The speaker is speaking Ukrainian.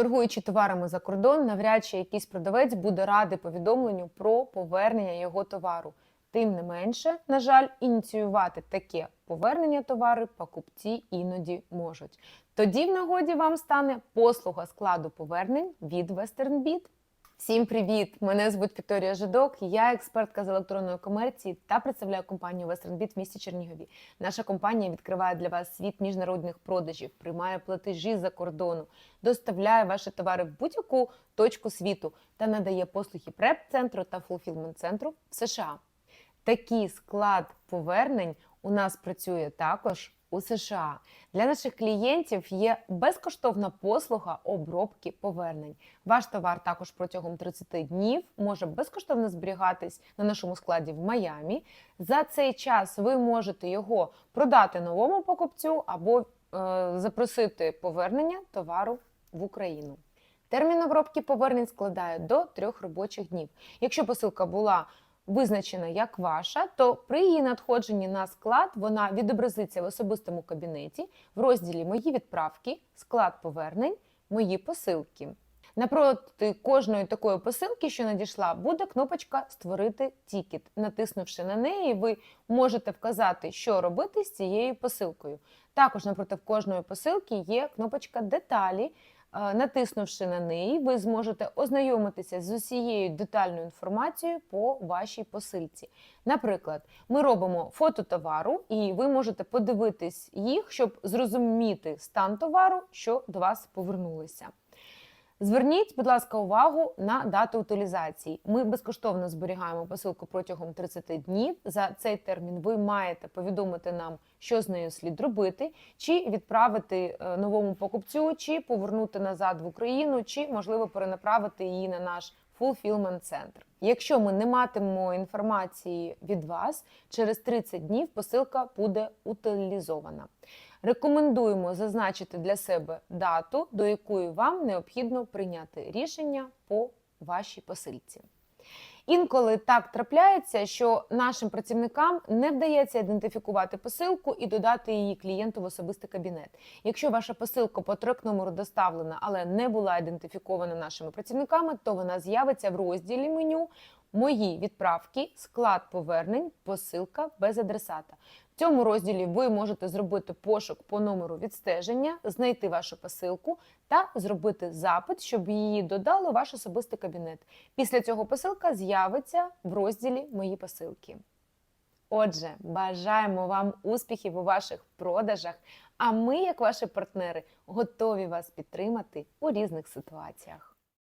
Торгуючи товарами за кордон, навряд чи якийсь продавець буде радий повідомленню про повернення його товару. Тим не менше, на жаль, ініціювати таке повернення товару покупці іноді можуть. Тоді в нагоді вам стане послуга складу повернень від WesternBit. Всім привіт! Мене звуть Вікторія Жидок. Я експертка з електронної комерції та представляю компанію WesternBit в місті Чернігові. Наша компанія відкриває для вас світ міжнародних продажів, приймає платежі за кордону, доставляє ваші товари в будь-яку точку світу та надає послуги преп-центру та фулфілмент-центру в США. Такий склад повернень у нас працює також у США. Для наших клієнтів є безкоштовна послуга обробки повернень. Ваш товар також протягом 30 днів може безкоштовно зберігатись на нашому складі в Майамі. За цей час ви можете його продати новому покупцю або е, запросити повернення товару в Україну. Термін обробки повернень складає до трьох робочих днів. Якщо посилка була визначена як ваша, то при її надходженні на склад вона відобразиться в особистому кабінеті в розділі Мої відправки, склад повернень, мої посилки. Напроти кожної такої посилки, що надійшла, буде кнопочка Створити тікет. Натиснувши на неї, ви можете вказати, що робити з цією посилкою. Також напроти кожної посилки є кнопочка Деталі. Е, Натиснувши на неї, ви зможете ознайомитися з усією детальною інформацією по вашій посилці. Наприклад, ми робимо фото товару, і ви можете подивитись їх, щоб зрозуміти стан товару, що до вас повернулися. Зверніть, будь ласка, увагу на дату утилізації. Ми безкоштовно зберігаємо посилку протягом 30 днів. За цей термін ви маєте повідомити нам, що з нею слід робити, чи відправити е, новому покупцю, чи повернути назад в Україну, чи можливо перенаправити її на наш fulfillment центр. Якщо ми не матимемо інформації від вас, через 30 днів посилка буде утилізована. Рекомендуємо зазначити для себе дату, до якої вам необхідно прийняти рішення по вашій посилці. Інколи так трапляється, що нашим працівникам не вдається ідентифікувати посилку і додати її клієнту в особистий кабінет. Якщо ваша посилка по трек номеру доставлена, але не була ідентифікована нашими працівниками, то вона з'явиться в розділі меню Мої відправки, склад повернень, посилка без адресата. В цьому розділі ви можете зробити пошук по номеру відстеження, знайти вашу посилку та зробити запит, щоб її додали ваш особистий кабінет. Після цього посилка з'явиться в розділі Мої посилки. Отже, бажаємо вам успіхів у ваших продажах. А ми, як ваші партнери, готові вас підтримати у різних ситуаціях.